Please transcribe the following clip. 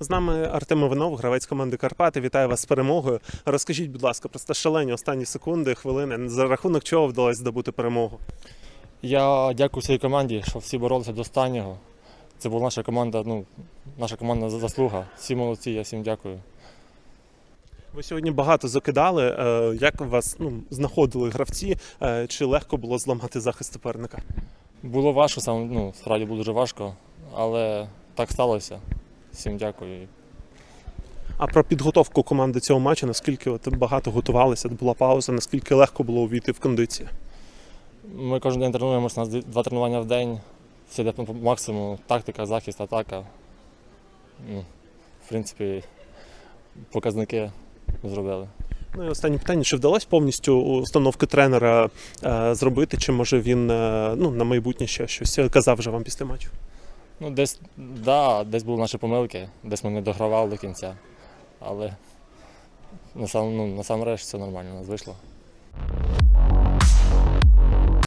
З нами Артем Іванов, гравець команди Карпати. Вітаю вас з перемогою. Розкажіть, будь ласка, просто шалені останні секунди, хвилини. За рахунок чого вдалося здобути перемогу? Я дякую своїй команді, що всі боролися до останнього. Це була наша команда, ну, наша командна заслуга. Всі молодці, я всім дякую. Ви сьогодні багато закидали. Е, Як вас ну, знаходили гравці? Е, Чи легко було зламати захист суперника? Було важко, сам, ну, справді було дуже важко, але так сталося. Всім дякую. А про підготовку команди цього матчу, наскільки от багато готувалися, була пауза, наскільки легко було увійти в кондицію? Ми кожен день тренуємося, у нас два тренування в день. Все йде по максимуму. Тактика, захист, атака. Ну, в принципі, показники зробили. Ну і останнє питання: чи вдалося повністю установки тренера е, зробити, чи може він е, ну, на майбутнє ще щось казав вже вам після матчу? Ну, десь, да, десь були наші помилки, десь ми не догравали до кінця. Але насам, ну, на все нормально у нас вийшло.